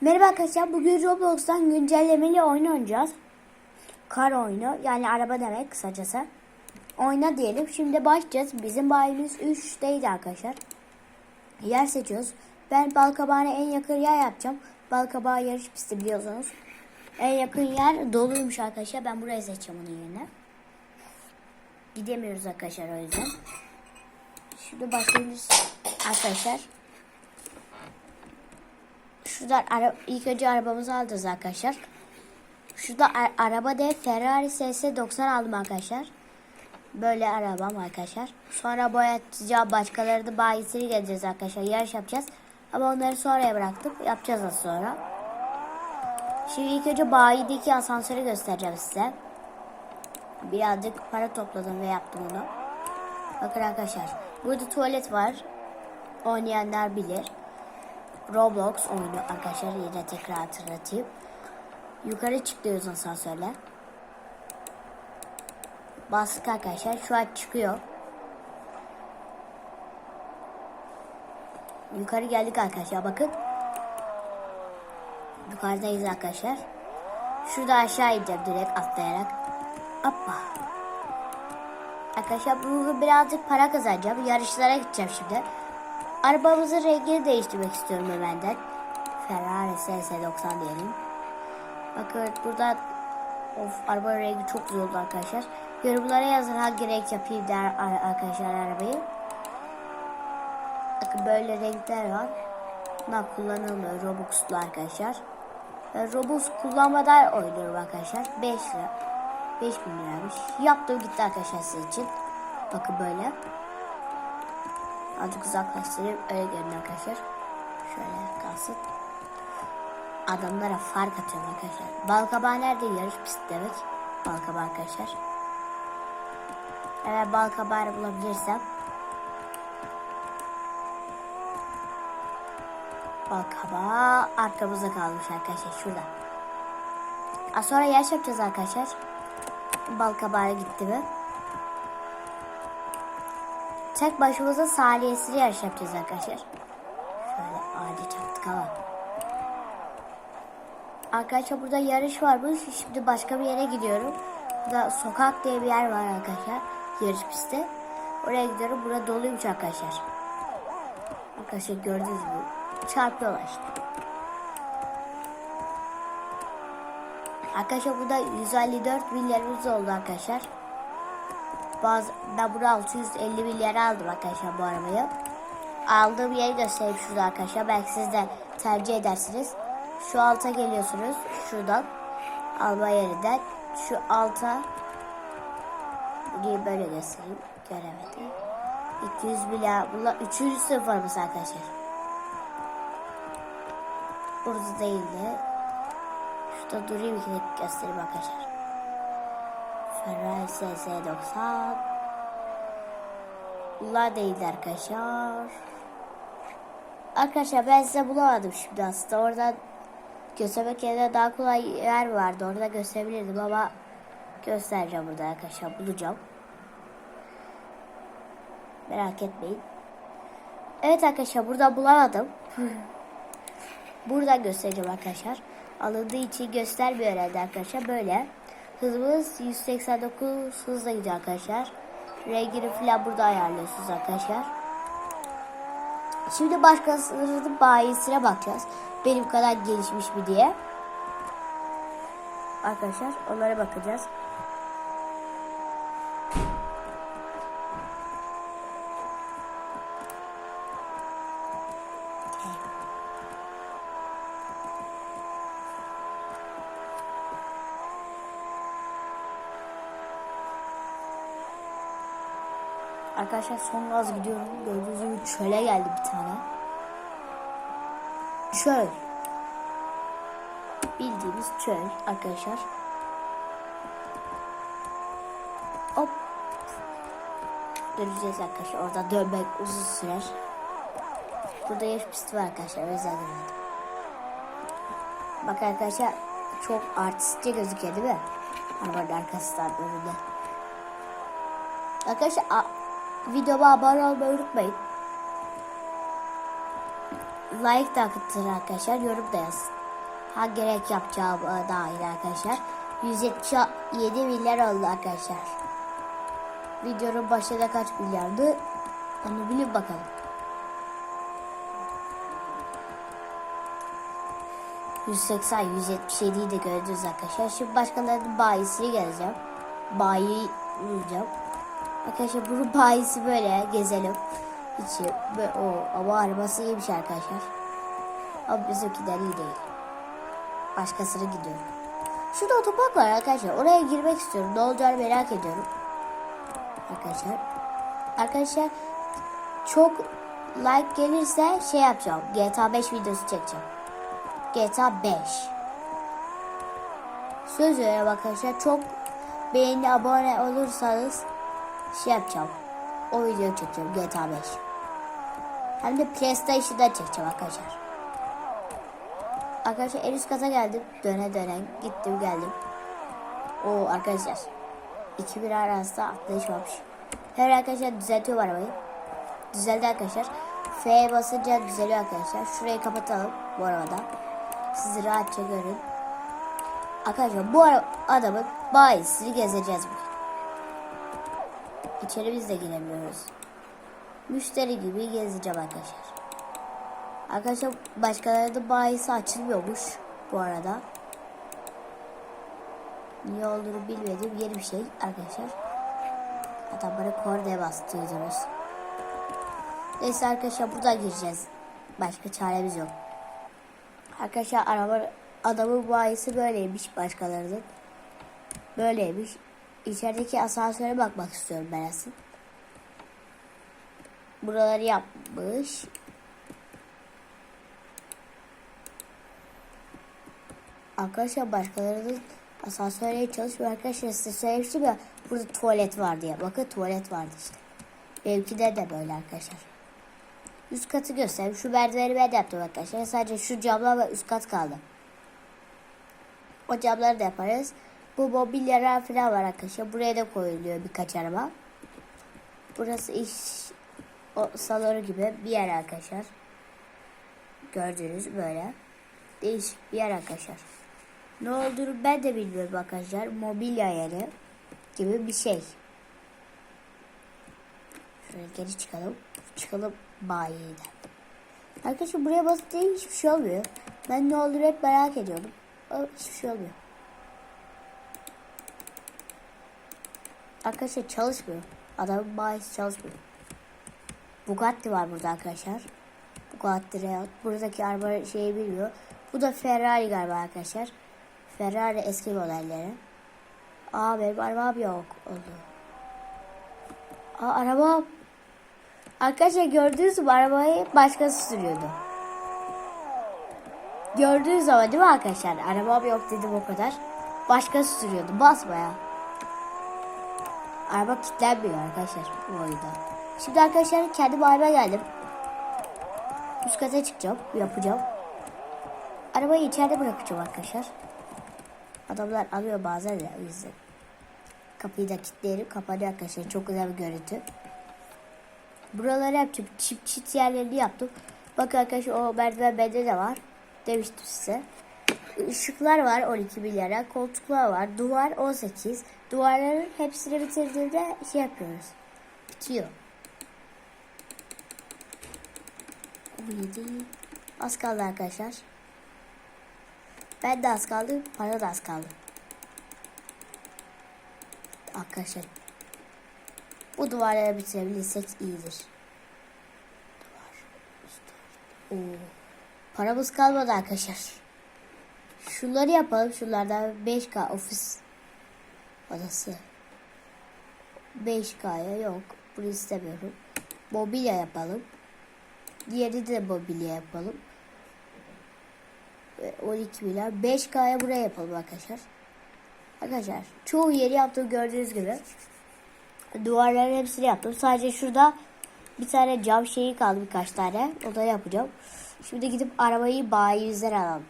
Merhaba arkadaşlar. Bugün Roblox'tan güncellemeli oyun oynayacağız. Kar oyunu. Yani araba demek kısacası. Oyna diyelim. Şimdi başlayacağız. Bizim bayimiz 3'teydi arkadaşlar. Yer seçiyoruz. Ben Balkabağ'a en yakın yer yapacağım. Balkabağı yarış pisti biliyorsunuz. En yakın yer doluymuş arkadaşlar. Ben burayı seçeceğim onun yerine. Gidemiyoruz arkadaşlar o yüzden. Şimdi başlıyoruz arkadaşlar. Şurada ara, ilk önce arabamızı alacağız arkadaşlar. Şurada a- araba de Ferrari SS90 aldım arkadaşlar. Böyle arabam arkadaşlar. Sonra boyatacağım başkaları da bayisini geleceğiz arkadaşlar. Yarış yapacağız. Ama onları sonraya bıraktım. Yapacağız az sonra. Şimdi ilk önce bayideki asansörü göstereceğim size. Birazcık para topladım ve yaptım onu. Bakın arkadaşlar. Burada tuvalet var. Oynayanlar bilir. Roblox oyunu arkadaşlar yine tekrar hatırlatayım. Yukarı çıkıyoruz asansörle. Bastık arkadaşlar. Şu an çıkıyor. Yukarı geldik arkadaşlar bakın. Yukarıdayız arkadaşlar. Şurada aşağı ineceğim direkt atlayarak. Hoppa. Arkadaşlar bugün birazcık para kazanacağım. Yarışlara gideceğim şimdi. Arabamızın rengini değiştirmek istiyorum benden. Ferrari SS90 diyelim. Bakın burada of araba rengi çok güzel oldu arkadaşlar. Yorumlara yazın hangi renk yapayım der ar- arkadaşlar arabayı. Bakın böyle renkler var. Bunlar kullanılmıyor Robux'lu arkadaşlar. Ben Robux kullanmadan oynuyorum arkadaşlar. 5 lira. 5 bin liraymış. Yaptım gitti arkadaşlar sizin için. Bakın böyle. Azıcık uzaklaştırayım. Öyle görün arkadaşlar. Şöyle kalsın. Adamlara fark atıyorum arkadaşlar. Balkabağı nerede? Yarış pisti demek. Balkabağı arkadaşlar. Eğer balkabağı bulabilirsem Balkabağı arkamızda kalmış arkadaşlar. Şurada. Az sonra yarış yapacağız arkadaşlar. Balkabağı gitti mi? Tek başımıza saliyesini yarış yapacağız arkadaşlar. Şöyle ağaca çaktık ama. Arkadaşlar burada yarış varmış. Şimdi başka bir yere gidiyorum. Burada sokak diye bir yer var arkadaşlar. Yarış pisti. Oraya gidiyorum. Burada doluymuş arkadaşlar. Arkadaşlar gördünüz mü? Çarpıyorlar işte. Arkadaşlar burada 154 milyarımız oldu arkadaşlar. Bazı, ben burada 650 milyar aldım arkadaşlar bu arabayı. Aldığım yeri göstereyim şurada arkadaşlar. Belki siz de tercih edersiniz. Şu alta geliyorsunuz. Şuradan. Alma yerinden. Şu alta. Burayı böyle göstereyim. Göremedim. 200 milyar. Bunlar 3. sınıf arabası arkadaşlar. Burada değildi. Şurada durayım dakika göstereyim arkadaşlar. Ferrari SS90 Bunlar değildi arkadaşlar. Arkadaşlar ben size bulamadım şimdi aslında. Oradan göstermek yerine daha kolay yer vardı. Orada gösterebilirdim ama göstereceğim burada arkadaşlar. Bulacağım. Merak etmeyin. Evet arkadaşlar burada bulamadım. Buradan göstereceğim arkadaşlar. Alındığı için göstermiyor herhalde arkadaşlar. Böyle. Hızımız 189 hızla gidiyor arkadaşlar. Rengini falan burada ayarlıyorsunuz arkadaşlar. Şimdi başkasının bayisine bakacağız. Benim kadar gelişmiş mi diye. Arkadaşlar onlara bakacağız. Arkadaşlar son gaz gidiyorum. Gördüğünüz gibi çöle geldi bir tane. Çöl. Bildiğimiz çöl arkadaşlar. Hop. Döneceğiz arkadaşlar. Orada dönmek uzun sürer. Burada yarış pisti var arkadaşlar. Özel demedim. Bak arkadaşlar çok artistçe gözüküyor değil mi? Arabanın arkasından önünde. Arkadaşlar videoma abone olmayı unutmayın. Like da atın arkadaşlar. Yorum da yazın. ha gerek yapacağı dair arkadaşlar. 177 milyar oldu arkadaşlar. Videonun başında kaç milyardı? Onu bilin bakalım. ...180, 177'yi de gördünüz arkadaşlar. Şimdi başkalarının bayisini geleceğim. Bayi bulacağım. Arkadaşlar bunun bayisi böyle gezelim. İçi böyle, o ama arabası iyiymiş arkadaşlar. Ama bizimkiler iyi değil. Başkasına gidiyorum. Şurada otopark var arkadaşlar. Oraya girmek istiyorum. Ne olacağını merak ediyorum. Arkadaşlar. Arkadaşlar çok like gelirse şey yapacağım. GTA 5 videosu çekeceğim. GTA 5. Söz veriyorum arkadaşlar. Çok beğeni abone olursanız şey yapacağım. O videoyu çekeceğim GTA 5. Hem de PlayStation'da çekeceğim arkadaşlar. Arkadaşlar en üst kata geldim. Döne döne gittim geldim. O arkadaşlar. İki bir arasında atlayış varmış. Her arkadaşlar düzeltiyor arabayı. Düzeldi arkadaşlar. F'ye basınca düzeliyor arkadaşlar. Şurayı kapatalım bu arabada. Sizi rahatça görün. Arkadaşlar bu adamın bayisini gezeceğiz. İçeri biz de giremiyoruz. Müşteri gibi gezeceğim arkadaşlar. Arkadaşlar başkalarının bayisi açılmıyormuş bu arada. Niye olduğunu bilmediğim yeni bir şey arkadaşlar. Hatta bana kornaya bastırdınız. Neyse arkadaşlar buradan gireceğiz. Başka çaremiz yok. Arkadaşlar araba adamın bayisi böyleymiş başkalarının. Böyleymiş. İçerideki asansöre bakmak istiyorum ben aslında. Buraları yapmış. Arkadaşlar başkalarının asansöre çalışmıyor. Arkadaşlar size söylemiştim ya burada tuvalet var diye. Bakın tuvalet vardı işte. Benimkide de böyle arkadaşlar. Üst katı göstereyim. Şu merdiveni ben de yaptım arkadaşlar. Sadece şu camlar ve üst kat kaldı. O camları da yaparız. Bu mobilyalar falan var arkadaşlar. Buraya da koyuluyor birkaç araba. Burası iş o salonu gibi bir yer arkadaşlar. Gördüğünüz böyle. Değişik bir yer arkadaşlar. Ne olduğunu ben de bilmiyorum arkadaşlar. Mobilya yeri gibi bir şey. Şöyle geri çıkalım. Çıkalım bayiden. Arkadaşlar buraya basınca hiçbir şey olmuyor. Ben ne olduğunu hep merak ediyordum. Ama hiçbir şey olmuyor. Arkadaşlar çalışmıyor. Adamın bayisi çalışmıyor. Bugatti var burada arkadaşlar. Bugatti Renault. Buradaki araba şeyi bilmiyor. Bu da Ferrari galiba arkadaşlar. Ferrari eski modelleri. Aa benim arabam yok oldu. Aa arabam. Arkadaşlar gördüğünüz gibi arabayı başkası sürüyordu. Gördüğünüz ama değil mi arkadaşlar? Arabam yok dedim o kadar. Başkası sürüyordu. Basmaya. Araba kilitlenmiyor arkadaşlar bu oyunda. Şimdi arkadaşlar kendi mahalleme geldim. Üst kata çıkacağım. Yapacağım. Arabayı içeride bırakacağım arkadaşlar. Adamlar alıyor bazen de o yüzden. Kapıyı da kilitleyelim. Kapanıyor arkadaşlar. Çok güzel bir görüntü. Buraları yapacağım. Çift çift yerlerini yaptım. Bakın arkadaşlar o merdiven bende de var. Demiştim size. Işıklar var 12 milyara. Koltuklar var. Duvar 18. Duvarların hepsini bitirdiğimde şey yapıyoruz. Bitiyor. 17. Az kaldı arkadaşlar. Ben de az kaldı. Para da az kaldı. Arkadaşlar. Bu duvarları bitirebilirsek iyidir. Duvar. Oo. Paramız kalmadı arkadaşlar. Şunları yapalım. Şunlardan 5K ofis odası. 5K'ya yok. Bunu istemiyorum. Mobilya yapalım. Diğeri de mobilya yapalım. Ve 12 milyar. 5K'ya buraya yapalım arkadaşlar. Arkadaşlar çoğu yeri yaptım gördüğünüz gibi. Duvarların hepsini yaptım. Sadece şurada bir tane cam şeyi kaldı birkaç tane. O da yapacağım. Şimdi gidip arabayı bayi yüzden alalım.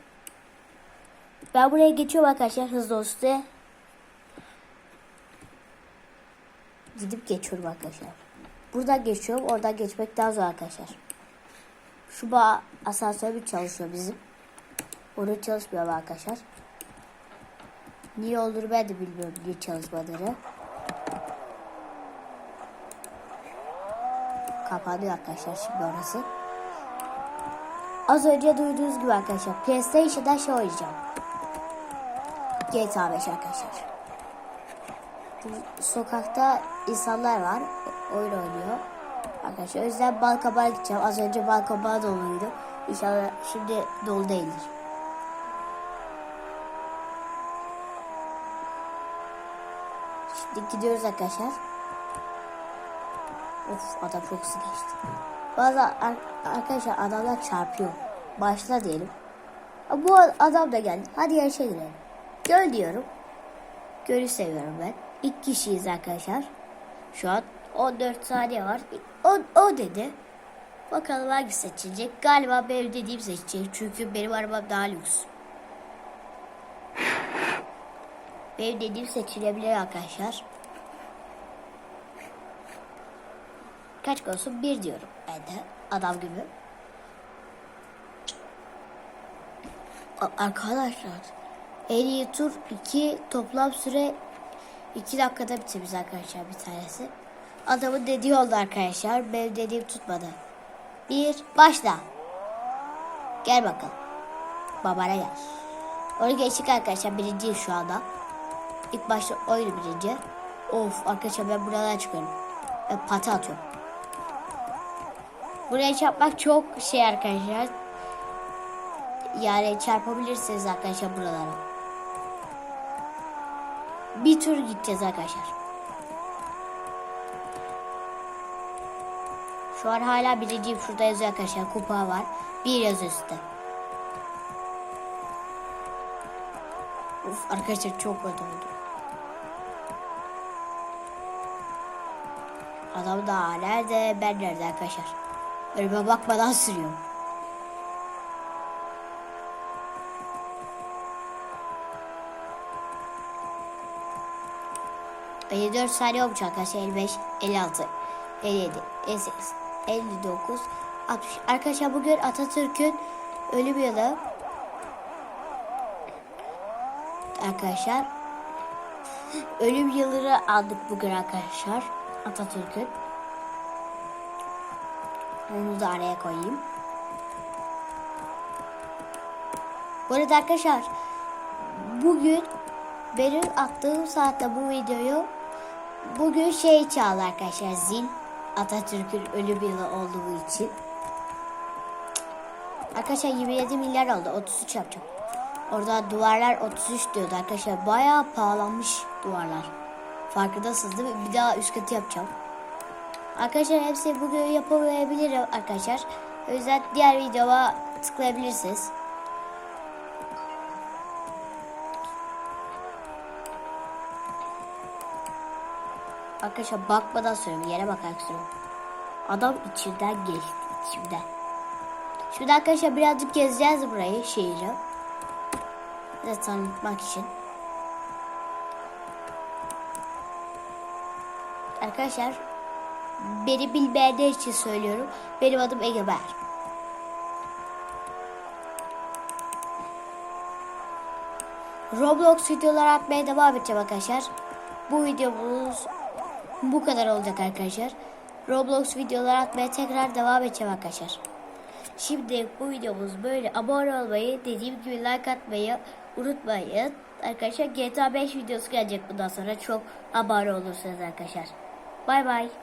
Ben buraya geçiyorum arkadaşlar hızlı olsun. Gidip geçiyorum arkadaşlar. Buradan geçiyorum. Oradan geçmek daha zor arkadaşlar. Şu bağ asansör bir çalışıyor bizim. Onu çalışmıyor arkadaşlar. Niye olur ben de bilmiyorum niye çalışmadığını. Kapanıyor arkadaşlar şimdi orası. Az önce duyduğunuz gibi arkadaşlar PlayStation'da şey oynayacağım. GTA 5 arkadaşlar. Sokakta insanlar var. Oyun oynuyor. Arkadaşlar o yüzden bal kabağa gideceğim. Az önce bal kabağı doluydu. İnşallah şimdi dolu değildir. Şimdi gidiyoruz arkadaşlar. Of adam çok hızlı geçti. Bazı ar- arkadaşlar adamlar çarpıyor. Başla diyelim. Bu adam da geldi. Hadi yarışa girelim. Göl diyorum. Gölü seviyorum ben. İlk kişiyiz arkadaşlar. Şu an 14 saniye var. O, o dedi. Bakalım hangi seçilecek. Galiba benim dediğim seçecek. Çünkü benim arabam daha lüks. Benim dediğim seçilebilir arkadaşlar. Kaç olsun? Bir diyorum ben de. Adam gibi. Arkadaşlar. En iyi tur 2 toplam süre 2 dakikada bitirmiş arkadaşlar bir tanesi. Adamın dediği oldu arkadaşlar. Benim dediğim tutmadı. Bir başla. Gel bakalım. Babana gel. Onu geçtik arkadaşlar. Birinciyiz şu anda. İlk başta oyunu birinci. Of arkadaşlar ben buradan çıkıyorum. Ben pata atıyorum. Buraya çarpmak çok şey arkadaşlar. Yani çarpabilirsiniz arkadaşlar buralara. Bir tur gideceğiz arkadaşlar. Şu an hala birinciyim. Şurada yazıyor arkadaşlar. Kupa var. Bir yazıyor üstte. Uf arkadaşlar çok kötü oldu. Adam da nerede? Ben nerede arkadaşlar? Önüme bakmadan sürüyorum. ...54 saniye olmuş arkadaşlar... ...55, 56, 57, 58, 59, 60... ...arkadaşlar bugün Atatürk'ün... ...ölüm yılı... ...arkadaşlar... ...ölüm yılını aldık bugün arkadaşlar... ...Atatürk'ün... ...onu da araya koyayım... Bu arada arkadaşlar... ...bugün... ...benim attığım saatte bu videoyu bugün şey çaldı arkadaşlar zil Atatürk'ün ölüm yılı olduğu için. Arkadaşlar 27 milyar oldu 33 yapacağım. Orada duvarlar 33 diyordu arkadaşlar. Bayağı pahalanmış duvarlar. Farkındasınız değil mi? Bir daha üst katı yapacağım. Arkadaşlar hepsi bugün yapamayabilirim arkadaşlar. O yüzden diğer videoma tıklayabilirsiniz. Arkadaşlar bakmadan söylüyorum. Yere bakarak söylüyorum. Adam içinden geçti. içimden. Şimdi arkadaşlar birazcık gezeceğiz burayı. Şehri. Size tanıtmak için. Arkadaşlar beni bilmeyenler için söylüyorum. Benim adım Egeber. Roblox videolar atmaya devam edeceğim arkadaşlar. Bu videomuz bu kadar olacak arkadaşlar. Roblox videolar atmaya tekrar devam edeceğim arkadaşlar. Şimdi bu videomuz böyle abone olmayı, dediğim gibi like atmayı unutmayın. Arkadaşlar GTA 5 videosu gelecek bundan sonra çok abone olursunuz arkadaşlar. Bay bay.